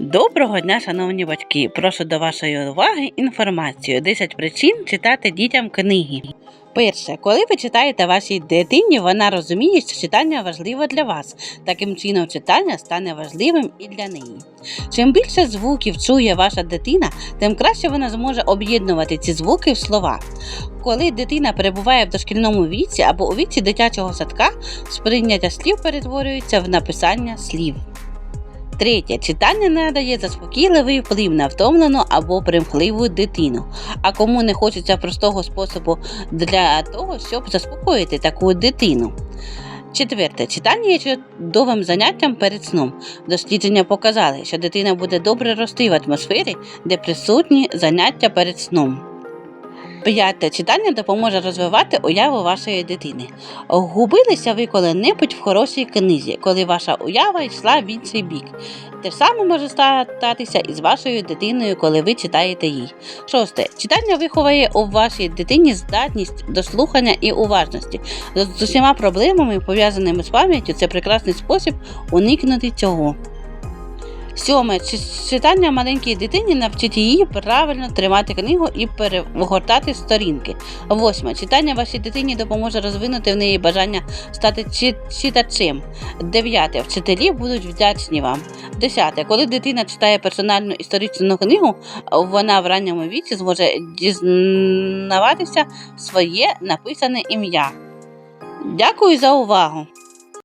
Доброго дня, шановні батьки! Прошу до вашої уваги інформацію. 10 причин читати дітям книги. Перше, коли ви читаєте вашій дитині, вона розуміє, що читання важливо для вас. Таким чином, читання стане важливим і для неї. Чим більше звуків чує ваша дитина, тим краще вона зможе об'єднувати ці звуки в слова. Коли дитина перебуває в дошкільному віці або у віці дитячого садка, сприйняття слів перетворюється в написання слів. Третє. Читання надає заспокійливий вплив на втомлену або примхливу дитину. А кому не хочеться простого способу для того, щоб заспокоїти таку дитину. Четверте. Читання є чудовим заняттям перед сном. Дослідження показали, що дитина буде добре рости в атмосфері, де присутні заняття перед сном. П'яте. Читання допоможе розвивати уяву вашої дитини. Губилися ви коли-небудь в хорошій книзі, коли ваша уява йшла в інший бік. Те саме може статися і з вашою дитиною, коли ви читаєте їй. Шосте. Читання виховує у вашій дитині здатність до слухання і уважності. З усіма проблемами, пов'язаними з пам'яттю, це прекрасний спосіб уникнути цього. Сьоме. Чи- Читання маленькій дитині навчить її правильно тримати книгу і перегортати сторінки. Восьме. Читання вашій дитині допоможе розвинути в неї бажання стати чи- читачем. Дев'яте. Вчителі будуть вдячні вам. Десяте. Коли дитина читає персональну історичну книгу, вона в ранньому віці зможе дізнаватися своє написане ім'я. Дякую за увагу!